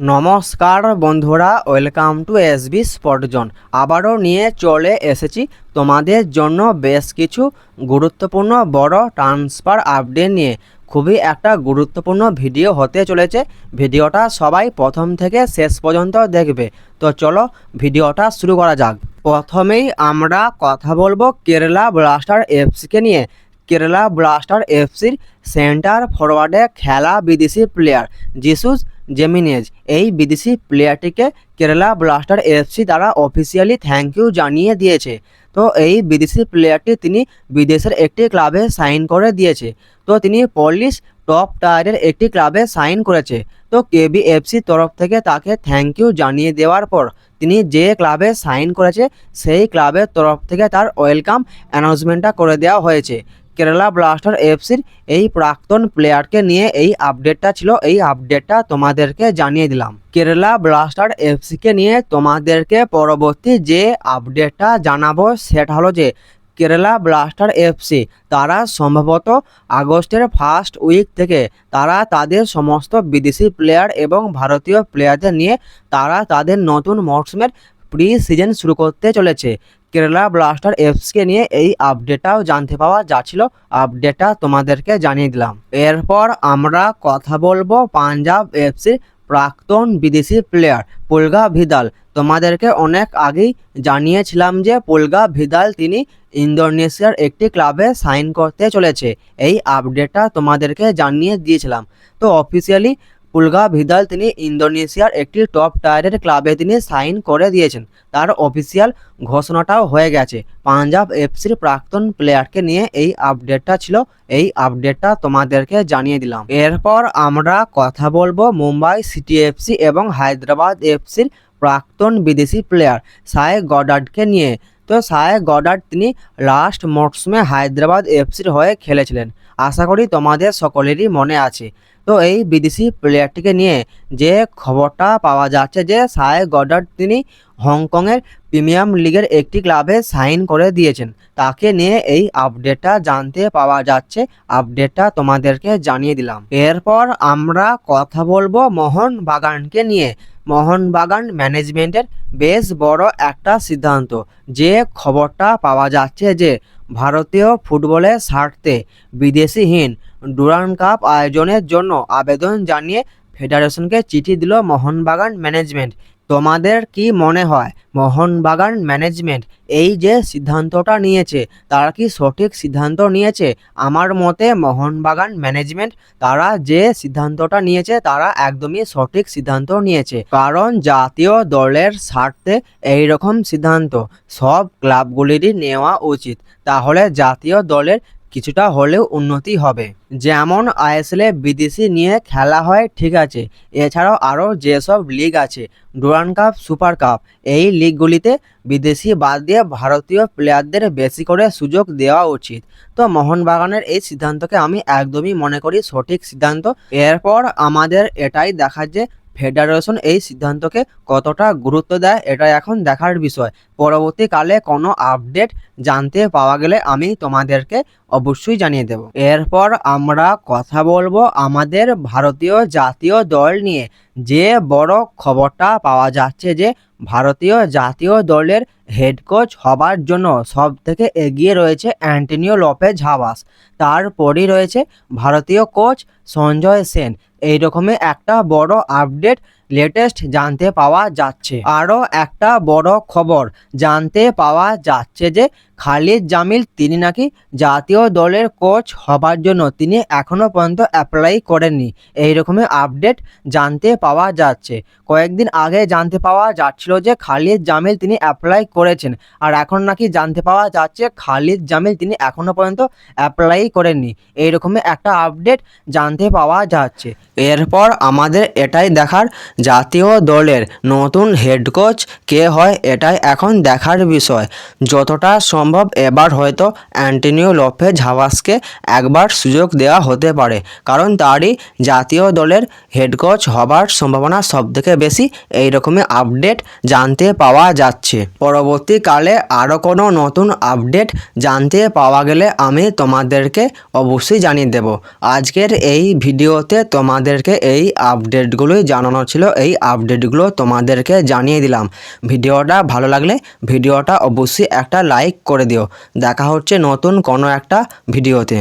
নমস্কার বন্ধুরা welcome to S SB স্পটজন আবারও নিয়ে চলে এসেছি তোমাদের জন্য বেশ কিছু গুরুত্বপূর্ণ বড় ট্রান্সফার আপডেট নিয়ে। খুবই একটা গুরুত্বপূর্ণ ভিডিও হতে চলেছে। ভিডিওটা সবাই প্রথম থেকে শেষ পর্যন্ত দেখবে। তো চলো ভিডিওটা শুরু করা যাক। প্রথমেই আমরা কথা বলব কেরালা ব্লাস্টার এফসিকে নিয়ে। কেরালা ব্লাস্টার এফসির সেন্টার ফরওয়ার্ডে খেলা বিদেশি প্লেয়ার জিসুস জেমিনেজ। এই বিদেশি প্লেয়ারটিকে কেরালা ব্লাস্টার এফসি দ্বারা অফিসিয়ালি থ্যাংক ইউ জানিয়ে দিয়েছে। তো এই বিদেশি প্লেয়ারটি তিনি বিদেশের একটি ক্লাবে সাইন করে দিয়েছে। তো তিনি পলিশ টপ টায়ারের একটি ক্লাবে সাইন করেছে। তো কেবিএফসি তরফ থেকে তাকে থ্যাংক ইউ জানিয়ে দেওয়ার পর তিনি যে ক্লাবে সাইন করেছে, সেই ক্লাবের তরফ থেকে তার ওয়েলকাম অ্যানাউন্সমেন্টটা করে দেওয়া হয়েছে। কেরালা ব্লাস্টার এফসির এই প্রাক্তন প্লেয়ারকে নিয়ে এই আপডেটটা ছিল। এই আপডেটটা তোমাদেরকে জানিয়ে দিলাম। কেরালা ব্লাস্টার এফসিকে নিয়ে তোমাদেরকে পরবর্তী যে আপডেটটা জানাব, সেটা হলো যে কেরালা ব্লাস্টার এফসি তারা সম্ভবত আগস্টের ফার্স্ট উইক থেকে তারা তাদের সমস্ত বিদেশি প্লেয়ার এবং ভারতীয় প্লেয়ারদের নিয়ে তারা তাদের নতুন মরশুমের প্রি সিজন শুরু করতে চলেছে। কেরালা ব্লাস্টার এফসকে নিয়ে এই আপডেটটাও জানতে পাওয়া যাচ্ছিল। আপডেটটা তোমাদেরকে জানিয়ে দিলাম। এরপর আমরা কথা বলব পাঞ্জাব এফসির প্রাক্তন বিদেশি প্লেয়ার পুলগা ভিদাল। তোমাদেরকে অনেক আগেই জানিয়েছিলাম যে পুলগা ভিদাল তিনি ইন্দোনেশিয়ার একটি ক্লাবে সাইন করতে চলেছে। এই আপডেটটা তোমাদেরকে জানিয়ে দিয়েছিলাম। তো অফিসিয়ালি পুলগা ভিদাল তিনি ইন্দোনেশিয়ার একটি টপ টায়ারের ক্লাবে তিনি সাইন করে দিয়েছেন। তার অফিসিয়াল ঘোষণাটাও হয়ে গেছে। পাঞ্জাব এফসির প্রাক্তন প্লেয়ারকে নিয়ে এই আপডেটটা ছিল। এই আপডেটটা তোমাদেরকে জানিয়ে দিলাম। এরপর আমরা কথা বলব মুম্বাই সিটি এফসি এবং হায়দ্রাবাদ এফসির প্রাক্তন বিদেশি প্লেয়ার সায় গডার্ডকে নিয়ে। তো সায় গডার্ড তিনি লাস্ট মরশুমে হায়দ্রাবাদ এফসির হয়ে খেলেছিলেন। আশা করি তোমাদের সকলেরই মনে আছে। তো এই বিদেশি প্লেয়ারটিকে নিয়ে যে খবরটা পাওয়া যাচ্ছে যে সায় গডার্ড তিনি হংকংয়ের প্রিমিয়াম লিগের একটি ক্লাবে সাইন করে দিয়েছেন। তাকে নিয়ে এই আপডেটটা জানতে পাওয়া যাচ্ছে। আপডেটটা তোমাদেরকে জানিয়ে দিলাম। এরপর আমরা কথা বলব মোহন বাগানকে নিয়ে। মোহনবাগান ম্যানেজমেন্টের বেশ বড় একটা সিদ্ধান্ত। যে খবরটা পাওয়া যাচ্ছে যে ভারতীয় ফুটবলের স্বার্থে বিদেশিহীন ডুরান কাপ আয়োজনের জন্য আবেদন জানিয়ে ফেডারেশনকে চিঠি দিল মোহনবাগান ম্যানেজমেন্ট। তোমাদের কি মনে হয় মোহনবাগান ম্যানেজমেন্ট এই যে সিদ্ধান্তটা নিয়েছে, তারা কি সঠিক সিদ্ধান্ত নিয়েছে? আমার মতে মোহনবাগান ম্যানেজমেন্ট তারা যে সিদ্ধান্তটা নিয়েছে, তারা একদমই সঠিক সিদ্ধান্ত নিয়েছে। কারণ জাতীয় দলের স্বার্থে এই রকম সিদ্ধান্ত সব ক্লাবগুলিরই নেওয়া উচিত। তাহলে জাতীয় দলের কিছুটা হলেও উন্নতি হবে। যেমন আইএসএলে বিদেশি নিয়ে খেলা হয়, ঠিক আছে। এছাড়াও আরও যেসব লিগ আছে, ডুরান কাপ, সুপার কাপ, এই লিগগুলিতে বিদেশি বাদ দিয়ে ভারতীয় প্লেয়ারদের বেশি করে সুযোগ দেওয়া উচিত। তো মোহনবাগানের এই সিদ্ধান্তকে আমি একদমই মনে করি সঠিক সিদ্ধান্ত। এরপর আমাদের এটাই দেখা যে ফেডারেশন এই সিদ্ধান্তকে কতটা গুরুত্ব দেয়, এটা এখন দেখার বিষয়। পরবর্তীকালে কোনো আপডেট জানতে পাওয়া গেলে আমি তোমাদেরকে অবশ্যই জানিয়ে দেব। এরপর আমরা কথা বলব আমাদের ভারতীয় জাতীয় দল নিয়ে। যে বড় খবরটা পাওয়া যাচ্ছে যে, ভারতীয় জাতীয় দলের হেড কোচ হবার জন্য সব থেকে এগিয়ে রয়েছে অ্যান্টনিও লোপেজ হাওয়াস তারপরই রয়েছে ভারতীয় কোচ সঞ্জয় সেন। এই একটা বড় আপডেট লেটেস্ট জানতে পাওয়া যাচ্ছে। আরও একটা বড় খবর জানতে পাওয়া যাচ্ছে যে, খালিদ জামিল তিনি নাকি জাতীয় দলের কোচ হবার জন্য তিনি এখনও পর্যন্ত অ্যাপ্লাই করেননি। এই রকমের আপডেট জানতে পাওয়া যাচ্ছে। কয়েকদিন আগে জানতে পাওয়া যাচ্ছিল যে, খালিদ জামিল তিনি অ্যাপ্লাই করেছেন। আর এখন নাকি জানতে পাওয়া যাচ্ছে, খালিদ জামিল তিনি এখনও পর্যন্ত অ্যাপ্লাই করেননি। এই রকমের একটা আপডেট জানতে পাওয়া যাচ্ছে। এরপর আমাদের এটাই দেখার জাতীয় দলের নতুন হেড কোচ কে হয় এটাই এখন দেখার বিষয়। যতটা সম্ভব এবার হয়তো অ্যান্টনিও লোপেজ হাওয়াসকে একবার সুযোগ দেওয়া হতে পারে, কারণ তারই জাতীয় দলের হেড কোচ হবার সম্ভাবনা সবথেকে বেশি এই রকমের আপডেট জানতে পাওয়া যাচ্ছে। পরবর্তীকালে আরও কোনো নতুন আপডেট জানতে পাওয়া গেলে আমি তোমাদেরকে অবশ্যই জানিয়ে দেব। আজকের এই ভিডিওতে তোমাদেরকে এই আপডেটগুলোই জানানো ছিল। এই আপডেটগুলো তোমাদেরকে জানিয়ে দিলাম। ভিডিওটা ভালো লাগলে ভিডিওটা অবশ্যই একটা লাইক করে দিও। দেখা হচ্ছে নতুন কোনো একটা ভিডিওতে।